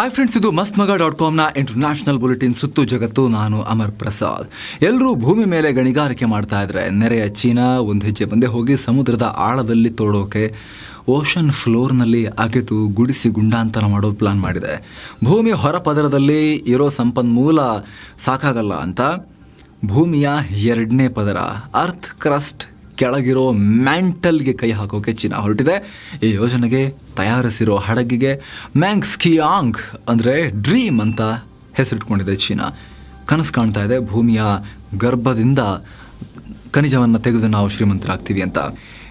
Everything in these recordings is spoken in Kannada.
ಹಾಯ್ ಫ್ರೆಂಡ್ಸ್ ಇದು ಮಸ್ತ್ ಮಗ ಡಾಟ್ ಕಾಮ್ನ ಇಂಟರ್ನ್ಯಾಷನಲ್ ಬುಲೆಟಿನ್ ಸುತ್ತು ಜಗತ್ತು. ನಾನು ಅಮರ್ ಪ್ರಸಾದ್. ಎಲ್ಲರೂ ಭೂಮಿ ಮೇಲೆ ಗಣಿಗಾರಿಕೆ ಮಾಡ್ತಾ ಇದ್ರೆ, ನೆರೆಯ ಚೀನಾ, ಒಂದು ಹೆಜ್ಜೆ ಮುಂದೆ ಹೋಗಿ ಸಮುದ್ರದ ಆಳದಲ್ಲಿ ತೋಡೋಕೆ ಓಷನ್ ಫ್ಲೋರ್ನಲ್ಲಿ ಅಗೆದು ಗುಡಿಸಿ ಗುಂಡಾಂತರ ಮಾಡೋ ಪ್ಲಾನ್ ಮಾಡಿದೆ. ಭೂಮಿ ಹೊರ ಪದರದಲ್ಲಿ ಇರೋ ಸಂಪನ್ಮೂಲ ಸಾಕಾಗಲ್ಲ ಅಂತ ಭೂಮಿಯ ಎರಡನೇ ಪದರ ಅರ್ಥ್ ಕ್ರಸ್ಟ್ ಕೆಳಗಿರೋ ಮ್ಯಾಂಟಲ್ಗೆ ಕೈ ಹಾಕೋಕೆ ಚೀನಾ ಹೊರಟಿದೆ. ಈ ಯೋಜನೆಗೆ ತಯಾರಿಸಿರೋ ಹಡಗಿಗೆ ಮ್ಯಾಂಗ್ಸ್ಕಿಯಾಂಗ್ ಅಂದರೆ ಡ್ರೀಮ್ ಅಂತ ಹೆಸರಿಟ್ಕೊಂಡಿದೆ ಚೀನಾ. ಕನಸು ಕಾಣ್ತಾ ಇದೆ ಭೂಮಿಯ ಗರ್ಭದಿಂದ ಖನಿಜವನ್ನು ತೆಗೆದು ನಾವು ಶ್ರೀಮಂತರಾಗ್ತೀವಿ ಅಂತ.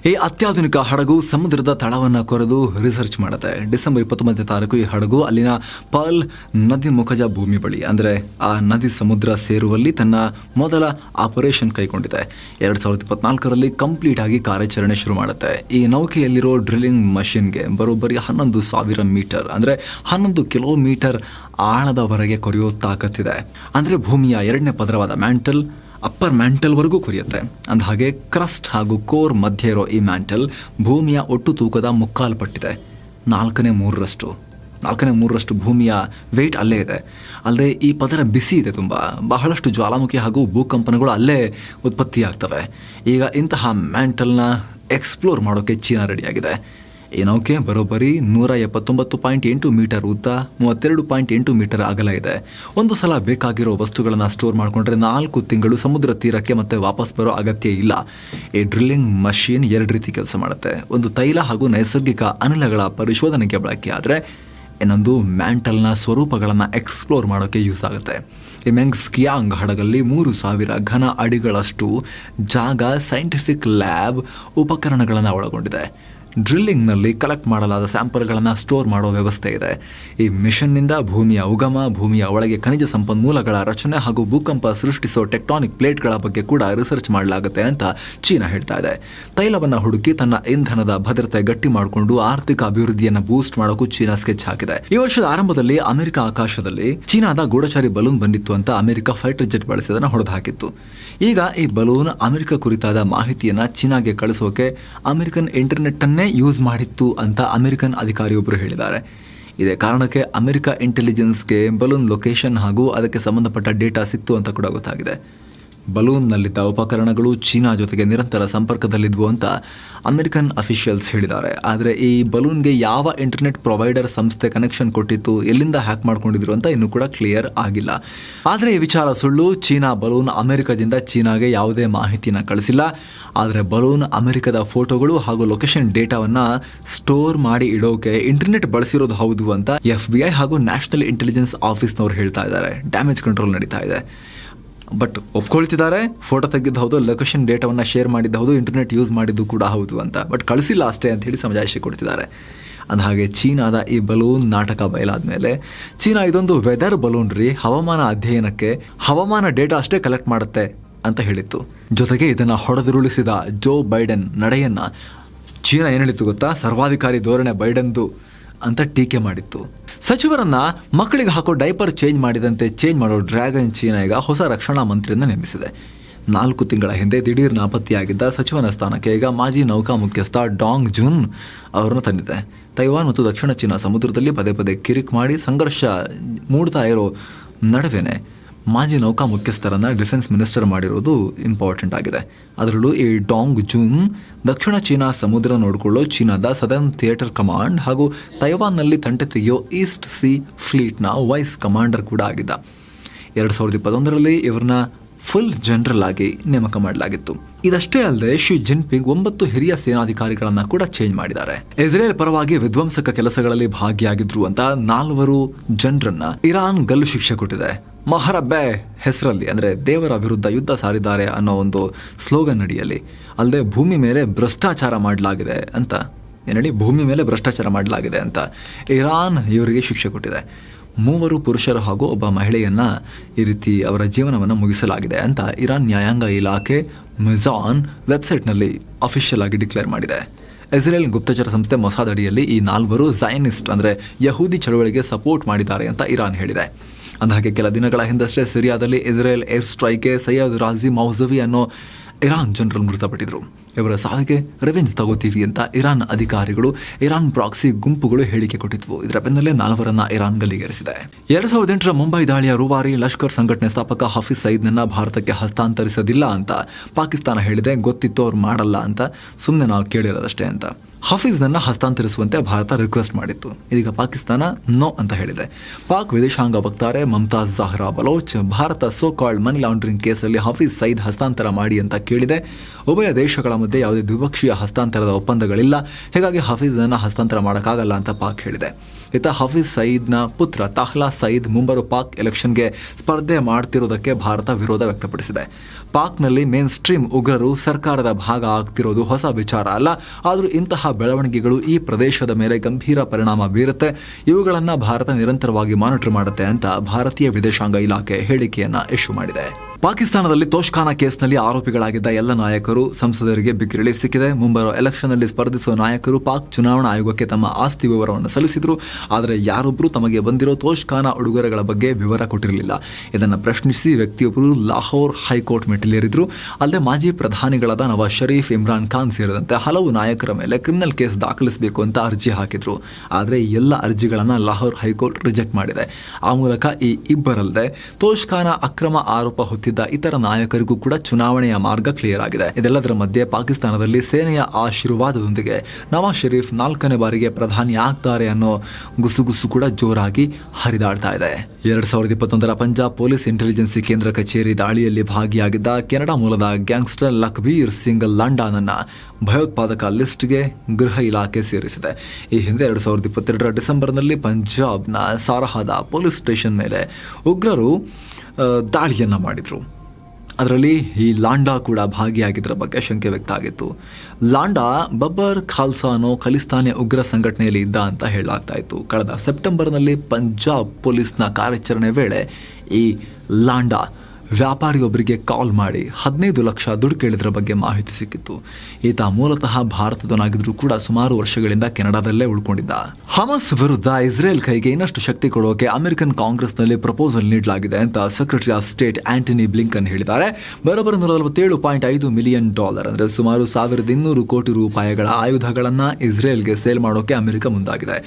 ಈ ಅತ್ಯಾಧುನಿಕ ಹಡಗು ಸಮುದ್ರದ ತಳವನ್ನು ಕೊರೆದು ರಿಸರ್ಚ್ ಮಾಡುತ್ತೆ. ಡಿಸೆಂಬರ್ ಇಪ್ಪತ್ತೊಂಬತ್ತನೇ ತಾರೀಕು ಈ ಹಡಗು ಅಲ್ಲಿನ ಪರ್ಲ್ ನದಿ ಮುಖಜ ಭೂಮಿ ಬಳಿ, ಅಂದರೆ ಆ ನದಿ ಸಮುದ್ರ ಸೇರುವಲ್ಲಿ ತನ್ನ ಮೊದಲ ಆಪರೇಷನ್ ಕೈಗೊಂಡಿದೆ. ಎರಡು ಸಾವಿರದ ಇಪ್ಪತ್ನಾಲ್ಕರಲ್ಲಿ ಕಂಪ್ಲೀಟ್ ಆಗಿ ಕಾರ್ಯಾಚರಣೆ ಶುರು ಮಾಡುತ್ತೆ. ಈ ನೌಕೆಯಲ್ಲಿರೋ ಡ್ರಿಲ್ಲಿಂಗ್ ಮಷಿನ್ಗೆ ಬರೋಬ್ಬರಿ ಹನ್ನೊಂದು ಸಾವಿರ ಮೀಟರ್, ಅಂದರೆ ಹನ್ನೊಂದು ಕಿಲೋಮೀಟರ್ ಆಳದವರೆಗೆ ಕೊರೆಯೋ ತಾಕತ್ತಿದೆ. ಅಂದರೆ ಭೂಮಿಯ ಎರಡನೇ ಪದರವಾದ ಮ್ಯಾಂಟಲ್ ಅಪ್ಪರ್ ಮ್ಯಾಂಟಲ್ವರೆಗೂ ಕೊರಿಯುತ್ತೆ. ಅಂದ ಹಾಗೆ ಕ್ರಸ್ಟ್ ಹಾಗೂ ಕೋರ್ ಮಧ್ಯೆ ಇರೋ ಈ ಮ್ಯಾಂಟಲ್ ಭೂಮಿಯ ಒಟ್ಟು ತೂಕದ ಮುಕ್ಕಾಲು ಪಟ್ಟಿದೆ. ನಾಲ್ಕನೇ ಮೂರರಷ್ಟು. ನಾಲ್ಕನೇ ಮೂರರಷ್ಟು ಭೂಮಿಯ ವೆಯ್ಟ್ ಅಲ್ಲೇ ಇದೆ. ಅಲ್ಲದೆ ಈ ಪದರ ಬಿಸಿ ಇದೆ ತುಂಬ. ಬಹಳಷ್ಟು ಜ್ವಾಲಾಮುಖಿ ಹಾಗೂ ಭೂಕಂಪನಗಳು ಅಲ್ಲೇ ಉತ್ಪತ್ತಿಯಾಗ್ತವೆ. ಈಗ ಇಂತಹ ಮ್ಯಾಂಟಲ್ನ ಎಕ್ಸ್ಪ್ಲೋರ್ ಮಾಡೋಕ್ಕೆ ಚೀನಾ ರೆಡಿಯಾಗಿದೆ ಈ ನೌಕೆ ಬರೋಬ್ಬರಿ ನೂರ ಎಪ್ಪತ್ತೊಂಬತ್ತು ಪಾಯಿಂಟ್ ಎಂಟು ಮೀಟರ್ ಉದ್ದ, ಮೂವತ್ತೆರಡು ಪಾಯಿಂಟ್ ಎಂಟು ಮೀಟರ್ ಅಗಲ ಇದೆ. ಒಂದು ಸಲ ಬೇಕಾಗಿರೋ ವಸ್ತುಗಳನ್ನು ಸ್ಟೋರ್ ಮಾಡಿಕೊಂಡ್ರೆ ನಾಲ್ಕು ತಿಂಗಳು ಸಮುದ್ರ ತೀರಕ್ಕೆ ಮತ್ತೆ ವಾಪಸ್ ಬರೋ ಅಗತ್ಯ ಇಲ್ಲ. ಈ ಡ್ರಿಲ್ಲಿಂಗ್ ಮಷೀನ್ ಎರಡು ರೀತಿ ಕೆಲಸ ಮಾಡುತ್ತೆ. ಒಂದು ತೈಲ ಹಾಗೂ ನೈಸರ್ಗಿಕ ಅನಿಲಗಳ ಪರಿಶೋಧನೆಗೆ ಬಳಕೆ ಆದರೆ, ಇನ್ನೊಂದು ಮ್ಯಾಂಟಲ್ನ ಸ್ವರೂಪಗಳನ್ನು ಎಕ್ಸ್ಪ್ಲೋರ್ ಮಾಡೋಕ್ಕೆ ಯೂಸ್ ಆಗುತ್ತೆ. ಈ ಮೆಂಗ್ಸ್ಕಿಯಾಂಗ್ ಹಡಗಲ್ಲಿ ಮೂರು ಸಾವಿರ ಘನ ಅಡಿಗಳಷ್ಟು ಜಾಗ ಸೈಂಟಿಫಿಕ್ ಲ್ಯಾಬ್ ಉಪಕರಣಗಳನ್ನು ಒಳಗೊಂಡಿದೆ. ಡ್ರಿಲ್ಲಿಂಗ್ನಲ್ಲಿ ಕಲೆಕ್ಟ್ ಮಾಡಲಾದ ಸ್ಯಾಂಪಲ್ಗಳನ್ನು ಸ್ಟೋರ್ ಮಾಡೋ ವ್ಯವಸ್ಥೆ ಇದೆ. ಈ ಮಿಷನ್ನಿಂದ ಭೂಮಿಯ ಉಗಮ, ಭೂಮಿಯ ಒಳಗೆ ಖನಿಜ ಸಂಪನ್ಮೂಲಗಳ ರಚನೆ ಹಾಗೂ ಭೂಕಂಪ ಸೃಷ್ಟಿಸೋ ಟೆಕ್ಟಾನಿಕ್ ಪ್ಲೇಟ್ಗಳ ಬಗ್ಗೆ ಕೂಡ ರಿಸರ್ಚ್ ಮಾಡಲಾಗುತ್ತೆ ಅಂತ ಚೀನಾ ಹೇಳ್ತಾ ಇದೆ. ತೈಲವನ್ನು ಹುಡುಕಿ ತನ್ನ ಇಂಧನದ ಭದ್ರತೆ ಗಟ್ಟಿ ಮಾಡಿಕೊಂಡು ಆರ್ಥಿಕ ಅಭಿವೃದ್ಧಿಯನ್ನು ಬೂಸ್ಟ್ ಮಾಡೋಕ್ಕೂ ಚೀನಾ ಸ್ಕೆಚ್ ಹಾಕಿದೆ. ಈ ವರ್ಷದ ಆರಂಭದಲ್ಲಿ ಅಮೆರಿಕ ಆಕಾಶದಲ್ಲಿ ಚೀನಾದ ಗೂಢಚಾರಿ ಬಲೂನ್ ಬಂದಿತ್ತು ಅಂತ ಅಮೆರಿಕ ಫೈಟರ್ ಜೆಟ್ ಬಳಸಿದನ್ನು ಹೊಡೆದು ಹಾಕಿತ್ತು ಈಗ ಈ ಬಲೂನ್ ಅಮೆರಿಕ ಕುರಿತಾದ ಮಾಹಿತಿಯನ್ನು ಚೀನಾಗೆ ಕಳಿಸೋಕೆ ಅಮೆರಿಕನ್ ಇಂಟರ್ನೆಟ್ ಯೂಸ್ ಮಾಡಿತ್ತು ಅಂತ ಅಮೆರಿಕನ್ ಅಧಿಕಾರಿಯೊಬ್ಬರು ಹೇಳಿದ್ದಾರೆ. ಇದೇ ಕಾರಣಕ್ಕೆ ಅಮೆರಿಕ ಇಂಟೆಲಿಜೆನ್ಸ್ಗೆ ಬಲೂನ್ ಲೊಕೇಶನ್ ಹಾಗೂ ಅದಕ್ಕೆ ಸಂಬಂಧಪಟ್ಟ ಡೇಟಾ ಸಿಕ್ತು ಅಂತ ಕೂಡ ಗೊತ್ತಾಗಿದೆ. ಬಲೂನ್ನಲ್ಲಿದ್ದ ಉಪಕರಣಗಳು ಚೀನಾ ಜೊತೆಗೆ ನಿರಂತರ ಸಂಪರ್ಕದಲ್ಲಿದ್ವು ಅಂತ ಅಮೆರಿಕನ್ ಅಫಿಷಿಯಲ್ಸ್ ಹೇಳಿದ್ದಾರೆ. ಆದರೆ ಈ ಬಲೂನ್ಗೆ ಯಾವ ಇಂಟರ್ನೆಟ್ ಪ್ರೊವೈಡರ್ ಸಂಸ್ಥೆ ಕನೆಕ್ಷನ್ ಕೊಟ್ಟಿತ್ತು, ಎಲ್ಲಿಂದ ಹ್ಯಾಕ್ ಮಾಡ್ಕೊಂಡಿದ್ರು ಅಂತ ಇನ್ನೂ ಕೂಡ ಕ್ಲಿಯರ್ ಆಗಿಲ್ಲ. ಆದರೆ ಈ ವಿಚಾರ ಸುಳ್ಳು. ಚೀನಾ ಬಲೂನ್ ಅಮೆರಿಕದಿಂದ ಚೀನಾಗೆ ಯಾವುದೇ ಮಾಹಿತಿನ ಕಳಿಸಿಲ್ಲ. ಆದರೆ ಬಲೂನ್ ಅಮೆರಿಕದ ಫೋಟೋಗಳು ಹಾಗೂ ಲೊಕೇಶನ್ ಡೇಟಾವನ್ನ ಸ್ಟೋರ್ ಮಾಡಿ ಇಡೋಕೆ ಇಂಟರ್ನೆಟ್ ಬಳಸಿರೋದು ಹೌದು ಅಂತ ಎಫ್ ಬಿ ಐ ಹಾಗೂ ನ್ಯಾಷನಲ್ ಇಂಟೆಲಿಜೆನ್ಸ್ ಆಫೀಸ್ನವರು ಹೇಳ್ತಾ ಇದ್ದಾರೆ. ಡ್ಯಾಮೇಜ್ ಕಂಟ್ರೋಲ್ ನಡೀತಾ ಇದೆ. ಬಟ್ ಒಪ್ಕೊಳ್ತಿದ್ದಾರೆ ಫೋಟೋ ತೆಗೆದು ಹೌದು ಲೊಕೇಶನ್ ಡೇಟಾವನ್ನು ಶೇರ್ ಮಾಡಿದ್ದು ಹೌದು ಇಂಟರ್ನೆಟ್ ಯೂಸ್ ಮಾಡಿದ್ದು ಕೂಡ ಹೌದು ಅಂತ. ಬಟ್ ಕಳಿಸಿಲ್ಲ ಅಷ್ಟೇ ಅಂತ ಹೇಳಿ ಸಮಜಾಯಿಷಿ ಕೊಡ್ತಿದ್ದಾರೆ. ಅಂದಹಾಗೆ ಚೀನಾದ ಈ ಬಲೂನ್ ನಾಟಕ ಬಯಲಾದ ಮೇಲೆ ಚೀನಾ ಇದೊಂದು ವೆದರ್ ಬಲೂನ್ ರೀ, ಹವಾಮಾನ ಅಧ್ಯಯನಕ್ಕೆ ಹವಾಮಾನ ಡೇಟಾ ಅಷ್ಟೇ ಕಲೆಕ್ಟ್ ಮಾಡುತ್ತೆ ಅಂತ ಹೇಳಿತ್ತು. ಜೊತೆಗೆ ಇದನ್ನು ಹೊಡೆದುರುಳಿಸಿದ ಜೋ ಬೈಡೆನ್ ನಡೆಯನ್ನ, ಚೀನಾ ಏನು ಹೇಳಿತ್ತು ಗೊತ್ತಾ? ಸರ್ವಾಧಿಕಾರಿ ಧೋರಣೆ ಬೈಡೆನ್ದು ಅಂತ ಟೀಕೆ ಮಾಡಿತ್ತು. ಸಚಿವರನ್ನ ಮಕ್ಕಳಿಗೆ ಹಾಕೋ ಡೈಪರ್ ಚೇಂಜ್ ಮಾಡಿದಂತೆ ಚೇಂಜ್ ಮಾಡೋ ಡ್ರ್ಯಾಗನ್ ಚೀನಾ ಈಗ ಹೊಸ ರಕ್ಷಣಾ ಮಂತ್ರಿಯನ್ನ ನೇಮಿಸಿದೆ. ನಾಲ್ಕು ತಿಂಗಳ ಹಿಂದೆ ದಿಢೀರ್ ನಾಪತ್ತೆಯಾಗಿದ್ದ ಸಚಿವನ ಸ್ಥಾನಕ್ಕೆ ಈಗ ಮಾಜಿ ನೌಕಾ ಮುಖ್ಯಸ್ಥ ಡಾಂಗ್ ಜುನ್ ಅವರನ್ನು ತಂದಿದೆ. ತೈವಾನ್ ಮತ್ತು ದಕ್ಷಿಣ ಚೀನಾ ಸಮುದ್ರದಲ್ಲಿ ಪದೇ ಪದೇ ಕಿರಿಕ್ ಮಾಡಿ ಸಂಘರ್ಷ ಮೂಡ್ತಾ ಇರೋ ನಡುವೆನೆ ಮಾಜಿ ನೌಕಾ ಮುಖ್ಯಸ್ಥರನ್ನ ಡಿಫೆನ್ಸ್ ಮಿನಿಸ್ಟರ್ ಮಾಡಿರೋದು ಇಂಪಾರ್ಟೆಂಟ್ ಆಗಿದೆ. ಅದರಲ್ಲೂ ಈ ಡಾಂಗ್ ಜೂನ್, ದಕ್ಷಿಣ ಚೀನಾ ಸಮುದ್ರ ನೋಡಿಕೊಳ್ಳೋ ಚೀನಾದ ಸದರ್ನ್ ಥಿಯೇಟರ್ ಕಮಾಂಡ್ ಹಾಗೂ ತೈವಾನ್ನಲ್ಲಿ ತಂಟೆ ತೆಗೆಯೋ ಈಸ್ಟ್ ಸಿ ಫ್ಲೀಟ್ನ ವೈಸ್ ಕಮಾಂಡರ್ ಕೂಡ ಆಗಿದ್ದ. ಎರಡು ಸಾವಿರದ ಇಪ್ಪತ್ತೊಂದರಲ್ಲಿ ಇವರನ್ನ ಫುಲ್ ಜನರಲ್ ಆಗಿ ನೇಮಕ ಮಾಡಲಾಗಿತ್ತು. ಇದಷ್ಟೇ ಅಲ್ಲದೆ ಶಿ ಜಿನ್ಪಿಂಗ್ ಒಂಬತ್ತು ಹಿರಿಯ ಸೇನಾಧಿಕಾರಿಗಳನ್ನ ಕೂಡ ಚೇಂಜ್ ಮಾಡಿದ್ದಾರೆ. ಇಸ್ರೇಲ್ ಪರವಾಗಿ ವಿಧ್ವಂಸಕ ಕೆಲಸಗಳಲ್ಲಿ ಭಾಗಿಯಾಗಿದ್ರು ಅಂತ ನಾಲ್ವರು ಜನರನ್ನ ಇರಾನ್ ಗಲ್ಲು ಶಿಕ್ಷೆ ಕೊಟ್ಟಿದೆ. ಮಹರಬ್ಬೆ ಹೆಸರಲ್ಲಿ, ಅಂದರೆ ದೇವರ ವಿರುದ್ಧ ಯುದ್ಧ ಸಾರಿದ್ದಾರೆ ಅನ್ನೋ ಒಂದು ಸ್ಲೋಗನ್ ಅಡಿಯಲ್ಲಿ, ಅಲ್ಲದೆ ಭೂಮಿ ಮೇಲೆ ಭ್ರಷ್ಟಾಚಾರ ಮಾಡಲಾಗಿದೆ ಅಂತ ಏನೇಳಿ ಭೂಮಿ ಮೇಲೆ ಭ್ರಷ್ಟಾಚಾರ ಮಾಡಲಾಗಿದೆ ಅಂತ ಇರಾನ್ ಇವರಿಗೆ ಶಿಕ್ಷೆ ಕೊಟ್ಟಿದೆ. ಮೂವರು ಪುರುಷರು ಹಾಗೂ ಒಬ್ಬ ಮಹಿಳೆಯನ್ನು ಈ ರೀತಿ ಅವರ ಜೀವನವನ್ನು ಮುಗಿಸಲಾಗಿದೆ ಅಂತ ಇರಾನ್ ನ್ಯಾಯಾಂಗ ಇಲಾಖೆ ಮಿಜಾನ್ ವೆಬ್ಸೈಟ್ನಲ್ಲಿ ಅಫಿಷಿಯಲ್ ಆಗಿ ಡಿಕ್ಲೇರ್ ಮಾಡಿದೆ. ಇಸ್ರೇಲ್ ಗುಪ್ತಚರ ಸಂಸ್ಥೆ ಮೊಸಾದ್ ಅಡಿಯಲ್ಲಿ ಈ ನಾಲ್ವರು ಝೈನಿಸ್ಟ್ ಅಂದರೆ ಯಹೂದಿ ಚಳವಳಿಗೆ ಸಪೋರ್ಟ್ ಮಾಡಿದ್ದಾರೆ ಅಂತ ಇರಾನ್ ಹೇಳಿದೆ. ಅಂದಹಾಗೆ ಕೆಲ ದಿನಗಳ ಹಿಂದಷ್ಟೇ ಸಿರಿಯಾದಲ್ಲಿ ಇಸ್ರೇಲ್ ಏರ್ ಸ್ಟ್ರೈಕ್ಗೆ ಸೈಯದ್ ರಾಜಿ ಮೌಸವಿ ಅನ್ನೋ ಇರಾನ್ ಜನರಲ್ ಮೃತಪಟ್ಟಿದ್ರು. ಇವರ ಸಾವಿಗೆ ರೆವೆಂಜ್ ತಗೋತೀವಿ ಅಂತ ಇರಾನ್ ಅಧಿಕಾರಿಗಳು ಇರಾನ್ ಪ್ರಾಕ್ಸಿ ಗುಂಪುಗಳು ಹೇಳಿಕೆ ಕೊಟ್ಟಿದ್ವು. ಇದರ ಬೆನ್ನಲ್ಲೇ ನಾಲ್ವರನ್ನ ಇರಾನ್ ಗಲ್ಲಿಗೇರಿಸಿದೆ. ಎರಡ್ ಸಾವಿರದ ಎಂಟರ ಮುಂಬೈ ದಾಳಿಯ ರೂವಾರಿ ಲಷ್ಕರ್ ಸಂಘಟನೆ ಸ್ಥಾಪಕ ಹಾಫಿಜ್ ಸಯೀದ್ನನ್ನ ಭಾರತಕ್ಕೆ ಹಸ್ತಾಂತರಿಸೋದಿಲ್ಲ ಅಂತ ಪಾಕಿಸ್ತಾನ ಹೇಳಿದೆ. ಗೊತ್ತಿತ್ತು ಅವ್ರು ಮಾಡಲ್ಲ ಅಂತ ಸುಮ್ಮನೆ ನಾವು ಕೇಳಿರೋದಷ್ಟೇ ಅಂತ. ಹಫೀಜ್ನನ್ನ ಹಸ್ತಾಂತರಿಸುವಂತೆ ಭಾರತ ರಿಕ್ವೆಸ್ಟ್ ಮಾಡಿತ್ತು. ಇದೀಗ ಪಾಕಿಸ್ತಾನ ನೋ ಅಂತ ಹೇಳಿದೆ. ಪಾಕ್ ವಿದೇಶಾಂಗ ವಕ್ತಾರೆ Mumtaz Zahra Baloch, Bharat so called money laundering ಕೇಸಲ್ಲಿ ಹಫೀಜ್ ಸೈದ್ ಹಸ್ತಾಂತರ ಮಾಡಿ ಅಂತ ಕೇಳಿದೆ. ಉಭಯ ದೇಶಗಳ ಮಧ್ಯೆ ಯಾವುದೇ ದ್ವಿಪಕ್ಷೀಯ ಹಸ್ತಾಂತರದ ಒಪ್ಪಂದಗಳಿಲ್ಲ. ಹೀಗಾಗಿ ಹಫೀಜ್ನನ್ನ ಹಸ್ತಾಂತರ ಮಾಡೋಕ್ಕಾಗಲ್ಲ ಅಂತ ಪಾಕ್ ಹೇಳಿದೆ. ಇತ್ತ ಹಫೀಜ್ ಸಯೀದ್ನ ಪುತ್ರ ತಾಹ್ಲಾ ಸಯೀದ್ ಮುಂಬರು ಪಾಕ್ ಎಲೆಕ್ಷನ್ಗೆ ಸ್ಪರ್ಧೆ ಮಾಡ್ತಿರೋದಕ್ಕೆ ಭಾರತ ವಿರೋಧ ವ್ಯಕ್ತಪಡಿಸಿದೆ. ಪಾಕ್ನಲ್ಲಿ ಮೇನ್ ಸ್ಟ್ರೀಮ್ ಉಗ್ರರು ಸರ್ಕಾರದ ಭಾಗ ಆಗ್ತಿರೋದು ಹೊಸ ವಿಚಾರ ಅಲ್ಲ. ಆದರೂ ಇಂತಹ ಬೆಳವಣಿಗೆಗಳು ಈ ಪ್ರದೇಶದ ಮೇಲೆ ಗಂಭೀರ ಪರಿಣಾಮ ಬೀರುತ್ತೆ. ಇವುಗಳನ್ನು ಭಾರತ ನಿರಂತರವಾಗಿ ಮಾನಿಟರ್ ಮಾಡುತ್ತೆ ಅಂತ ಭಾರತೀಯ ವಿದೇಶಾಂಗ ಇಲಾಖೆ ಹೇಳಿಕೆಯನ್ನು ಇಶ್ಯೂ ಮಾಡಿದೆ. ಪಾಕಿಸ್ತಾನದಲ್ಲಿ ತೋಷ್ಖಾನ ಕೇಸ್ನಲ್ಲಿ ಆರೋಪಿಗಳಾಗಿದ್ದ ಎಲ್ಲ ನಾಯಕರು ಸಂಸದರಿಗೆ ಬಿಗ್ ರಿಲೀಫ್ ಸಿಕ್ಕಿದೆ. ಮುಂಬರುವ ಎಲೆಕ್ಷನ್ನಲ್ಲಿ ಸ್ಪರ್ಧಿಸುವ ನಾಯಕರು ಪಾಕ್ ಚುನಾವಣಾ ಆಯೋಗಕ್ಕೆ ತಮ್ಮ ಆಸ್ತಿ ವಿವರವನ್ನು ಸಲ್ಲಿಸಿದರು. ಆದರೆ ಯಾರೊಬ್ಬರೂ ತಮಗೆ ಬಂದಿರೋ ತೋಷ್ಖಾನ ಉಡುಗೊರೆಗಳ ಬಗ್ಗೆ ವಿವರ ಕೊಟ್ಟಿರಲಿಲ್ಲ. ಇದನ್ನು ಪ್ರಶ್ನಿಸಿ ವ್ಯಕ್ತಿಯೊಬ್ಬರು ಲಾಹೋರ್ ಹೈಕೋರ್ಟ್ ಮೆಟ್ಟಿಲೇರಿದ್ರು. ಅಲ್ಲದೆ ಮಾಜಿ ಪ್ರಧಾನಿಗಳಾದ ನವಾಜ್ ಶರೀಫ್, ಇಮ್ರಾನ್ ಖಾನ್ ಸೇರಿದಂತೆ ಹಲವು ನಾಯಕರ ಮೇಲೆ ಕ್ರಿಮಿನಲ್ ಕೇಸ್ ದಾಖಲಿಸಬೇಕು ಅಂತ ಅರ್ಜಿ ಹಾಕಿದ್ರು. ಆದರೆ ಎಲ್ಲ ಅರ್ಜಿಗಳನ್ನು ಲಾಹೋರ್ ಹೈಕೋರ್ಟ್ ರಿಜೆಕ್ಟ್ ಮಾಡಿದೆ. ಆ ಮೂಲಕ ಈ ಇಬ್ಬರಲ್ಲದೆ ತೋಷ್ಖಾನ ಅಕ್ರಮ ಆರೋಪ ಹೊತ್ತಿದ್ದ ಇತರ ನಾಯಕರಿಗೂ ಕೂಡ ಚುನಾವಣೆಯ ಮಾರ್ಗ ಕ್ಲಿಯರ್ ಆಗಿದೆ. ಇದೆಲ್ಲದರ ಮಧ್ಯೆ ಪಾಕಿಸ್ತಾನದಲ್ಲಿ ಸೇನೆಯ ಆಶೀರ್ವಾದದೊಂದಿಗೆ ನವಾಜ್ ಶರೀಫ್ ನಾಲ್ಕನೇ ಬಾರಿಗೆ ಪ್ರಧಾನಿ ಆಗ್ತಾರೆ ಅನ್ನೋ ಗುಸುಗುಸು ಕೂಡ ಜೋರಾಗಿ ಹರಿದಾಡ್ತಾ ಇದೆ. ಎರಡ್ ಸಾವಿರದ ಇಪ್ಪತ್ತೊಂದರ ಪಂಜಾಬ್ ಪೊಲೀಸ್ ಇಂಟೆಲಿಜೆನ್ಸಿ ಕೇಂದ್ರ ಕಚೇರಿ ದಾಳಿಯಲ್ಲಿ ಭಾಗಿಯಾಗಿದ್ದ ಕೆನಡಾ ಮೂಲದ ಗ್ಯಾಂಗ್ಸ್ಟರ್ ಲಖ್ಬೀರ್ ಸಿಂಗ್ ಲಾಂಡಾನನ್ನ ಭಯೋತ್ಪಾದಕ ಲಿಸ್ಟ್ಗೆ ಗೃಹ ಇಲಾಖೆ ಸೇರಿಸಿದೆ. ಈ ಹಿಂದೆ ಎರಡ್ ಸಾವಿರದ ಇಪ್ಪತ್ತೆರಡರ ಡಿಸೆಂಬರ್ನಲ್ಲಿ ಪಂಜಾಬ್ನ ಸಾರಹಾದ ಪೊಲೀಸ್ ಸ್ಟೇಷನ್ ಮೇಲೆ ಉಗ್ರರು ದಾಳಿಯನ್ನ ಮಾಡಿದರು. ಅದರಲ್ಲಿ ಈ ಲಾಂಡಾ ಕೂಡ ಭಾಗಿಯಾಗಿದ್ದರ ಬಗ್ಗೆ ಶಂಕೆ ವ್ಯಕ್ತ ಆಗಿತ್ತು. ಲಾಂಡಾ ಬಬ್ಬರ್ ಖಾಲ್ಸಾ ಅನ್ನೋ ಖಲಿಸ್ತಾನಿ ಉಗ್ರ ಸಂಘಟನೆಯಲ್ಲಿ ಇದ್ದ ಅಂತ ಹೇಳಲಾಗ್ತಾ ಇತ್ತು. ಕಳೆದ ಸೆಪ್ಟೆಂಬರ್ನಲ್ಲಿ ಪಂಜಾಬ್ ಪೊಲೀಸ್ನ ಕಾರ್ಯಾಚರಣೆ ವೇಳೆ ಈ ಲಾಂಡಾ ವ್ಯಾಪಾರಿಯೊಬ್ಬರಿಗೆ ಕಾಲ್ ಮಾಡಿ ಹದಿನೈದು ಲಕ್ಷ ದುಡ್ಡು ಕೇಳಿದ್ರ ಬಗ್ಗೆ ಮಾಹಿತಿ ಸಿಕ್ಕಿತ್ತು. ಈತ ಮೂಲತಃ ಭಾರತದವನಾಗಿದ್ರೂ ಕೂಡ ಸುಮಾರು ವರ್ಷಗಳಿಂದ ಕೆನಡಾದಲ್ಲೇ ಉಳ್ಕೊಂಡಿದ್ದ. ಹಮಸ್ ವಿರುದ್ಧ ಇಸ್ರೇಲ್ ಕೈಗೆ ಇನ್ನಷ್ಟು ಶಕ್ತಿ ಕೊಡೋಕೆ ಅಮೆರಿಕನ್ ಕಾಂಗ್ರೆಸ್ನಲ್ಲಿ ಪ್ರಪೋಸಲ್ ನೀಡಲಾಗಿದೆ ಅಂತ secretary of state Antony Blinken ಹೇಳಿದ್ದಾರೆ. ಬರೋಬ್ಬರ ನಲವತ್ತೇಳು ಪಾಯಿಂಟ್ ಐದು ಮಿಲಿಯನ್ ಡಾಲರ್ ಅಂದರೆ ಸುಮಾರು ಸಾವಿರದ ಇನ್ನೂರು ಕೋಟಿ ರೂಪಾಯಿಗಳ ಆಯುಧಗಳನ್ನ ಇಸ್ರೇಲ್ಗೆ ಸೇಲ್ ಮಾಡೋಕೆ ಅಮೆರಿಕ ಮುಂದಾಗಿದೆ.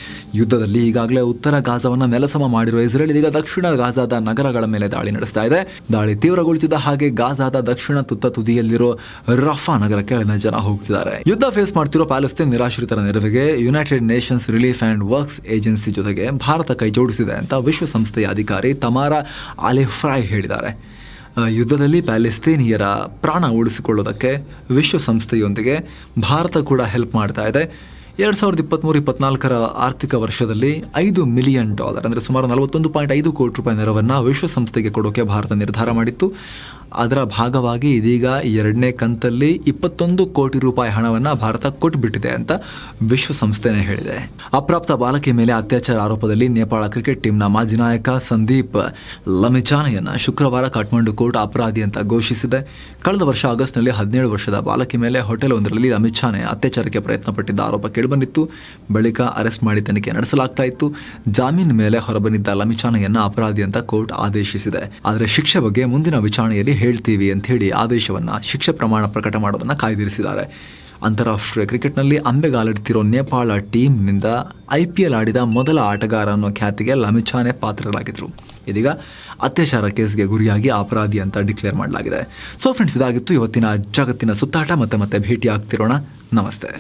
ಯುದ್ಧದಲ್ಲಿ ಈಗಾಗಲೇ ಉತ್ತರ ಗಾಜಾವನ್ನ ನೆಲಸಮ ಮಾಡಿರುವ ಇಸ್ರೇಲ್ ಇದೀಗ ದಕ್ಷಿಣ ಗಾಜಾದ ನಗರಗಳ ಮೇಲೆ ದಾಳಿ ನಡೆಸ್ತಾ ಇದೆ. ದಾಳಿ ತೀವ್ರಗೊಳಿಸಿದ ಹಾಗೆ ಗಾಜಾದ ದಕ್ಷಿಣ ತುತ್ತ ತುದಿಯಲ್ಲಿರೋ ರಫಾ ನಗರಕ್ಕೆ ಅಲ್ಲಿನ ಜನ ಹೋಗ್ತಿದ್ದಾರೆ. ಯುದ್ಧ ಫೇಸ್ ಮಾಡ್ತಿರೋ ಪ್ಯಾಲೆಸ್ತೇನ್ ನಿರಾಶ್ರಿತರ ನೆರವಿಗೆ United Nations Relief and Works Agency ಜೊತೆಗೆ ಭಾರತ ಕೈ ಜೋಡಿಸಿದೆ ಅಂತ ವಿಶ್ವಸಂಸ್ಥೆಯ ಅಧಿಕಾರಿ ತಮಾರಾ ಅಲೆಫ್ರಾಯ್ ಹೇಳಿದ್ದಾರೆ. ಯುದ್ಧದಲ್ಲಿ ಪ್ಯಾಲೆಸ್ತೇನಿಯರ ಪ್ರಾಣ ಉಳಿಸಿಕೊಳ್ಳೋದಕ್ಕೆ ವಿಶ್ವಸಂಸ್ಥೆಯೊಂದಿಗೆ ಭಾರತ ಕೂಡ ಹೆಲ್ಪ್ ಮಾಡ್ತಾ ಇದೆ. ಎರಡು ಸಾವಿರದ ಇಪ್ಪತ್ತ್ಮೂರು ಇಪ್ಪತ್ನಾಲ್ಕರ ಆರ್ಥಿಕ ವರ್ಷದಲ್ಲಿ ಐದು ಮಿಲಿಯನ್ ಡಾಲರ್, ಅಂದರೆ ಸುಮಾರು ನಲವತ್ತೊಂದು ಪಾಯಿಂಟ್ ಐದು ಕೋಟಿ ರೂಪಾಯಿ ನೆರವನ್ನು ವಿಶ್ವಸಂಸ್ಥೆಗೆ ಕೊಡೋಕೆ ಭಾರತ ನಿರ್ಧಾರ ಮಾಡಿತ್ತು. ಅದರ ಭಾಗವಾಗಿ ಇದೀಗ ಎರಡನೇ ಕಂತಲ್ಲಿ ಇಪ್ಪತ್ತೊಂದು ಕೋಟಿ ರೂಪಾಯಿ ಹಣವನ್ನು ಭಾರತ ಕೊಟ್ಟುಬಿಟ್ಟಿದೆ ಅಂತ ವಿಶ್ವಸಂಸ್ಥೆನೇ ಹೇಳಿದೆ. ಅಪ್ರಾಪ್ತ ಬಾಲಕಿ ಮೇಲೆ ಅತ್ಯಾಚಾರ ಆರೋಪದಲ್ಲಿ ನೇಪಾಳ ಕ್ರಿಕೆಟ್ ಟೀಮ್ನ ಮಾಜಿ ನಾಯಕ ಸಂದೀಪ್ ಲಮಿಚಾನೆಯನ್ನು ಶುಕ್ರವಾರ ಕಾಠ್ಮಂಡು ಕೋರ್ಟ್ ಅಪರಾಧಿ ಅಂತ ಘೋಷಿಸಿದೆ. ಕಳೆದ ವರ್ಷ ಆಗಸ್ಟ್ನಲ್ಲಿ ಹದಿನೇಳು ವರ್ಷದ ಬಾಲಕಿ ಮೇಲೆ ಹೋಟೆಲ್ ಒಂದರಲ್ಲಿ ಅಮಿತ್ ಅತ್ಯಾಚಾರಕ್ಕೆ ಪ್ರಯತ್ನ ಪಟ್ಟಿದ್ದ ಆರೋಪ ಕೇಳಿಬಂದಿತ್ತು. ಬಳಿಕ ಅರೆಸ್ಟ್ ಮಾಡಿ ತನಿಖೆ ನಡೆಸಲಾಗ್ತಾ ಇತ್ತು. ಜಾಮೀನು ಮೇಲೆ ಹೊರಬಂದಿದ್ದ ಲಮಿಚಾನೆಯನ್ನ ಅಪರಾಧಿ ಅಂತ ಕೋರ್ಟ್ ಆದೇಶಿಸಿದೆ. ಆದರೆ ಶಿಕ್ಷೆ ಬಗ್ಗೆ ಮುಂದಿನ ವಿಚಾರಣೆಯಲ್ಲಿ ಹೇಳ್ತೀವಿ ಅಂತ ಹೇಳಿ ಆದೇಶವನ್ನ, ಶಿಕ್ಷೆ ಪ್ರಮಾಣ ಪ್ರಕಟ ಮಾಡೋದನ್ನ ಕಾಯ್ದಿರಿಸಿದ್ದಾರೆ. ಅಂತಾರಾಷ್ಟ್ರೀಯ ಕ್ರಿಕೆಟ್ನಲ್ಲಿ ಅಂಬೆಗಾಲಿಡ್ತಿರೋ ನೇಪಾಳ ಟೀಮ್ನಿಂದ ಐ ಪಿ ಎಲ್ ಆಡಿದ ಮೊದಲ ಆಟಗಾರ ಅನ್ನೋ ಖ್ಯಾತಿಗೆ ಲಮಿಚಾನೆ ಪಾತ್ರರಾಗಿದ್ದರು ಇದೀಗ ಅತ್ಯಾಚಾರ ಕೇಸ್ಗೆ ಗುರಿಯಾಗಿ ಅಪರಾಧಿ ಅಂತ ಡಿಕ್ಲೇರ್ ಮಾಡಲಾಗಿದೆ. ಸೊ ಫ್ರೆಂಡ್ಸ್, ಇದಾಗಿತ್ತು ಇವತ್ತಿನ ಜಗತ್ತಿನ ಸುತ್ತಾಟ. ಮತ್ತೆ ಮತ್ತೆ ಭೇಟಿ ಆಗ್ತಿರೋಣ ನಮಸ್ತೆ.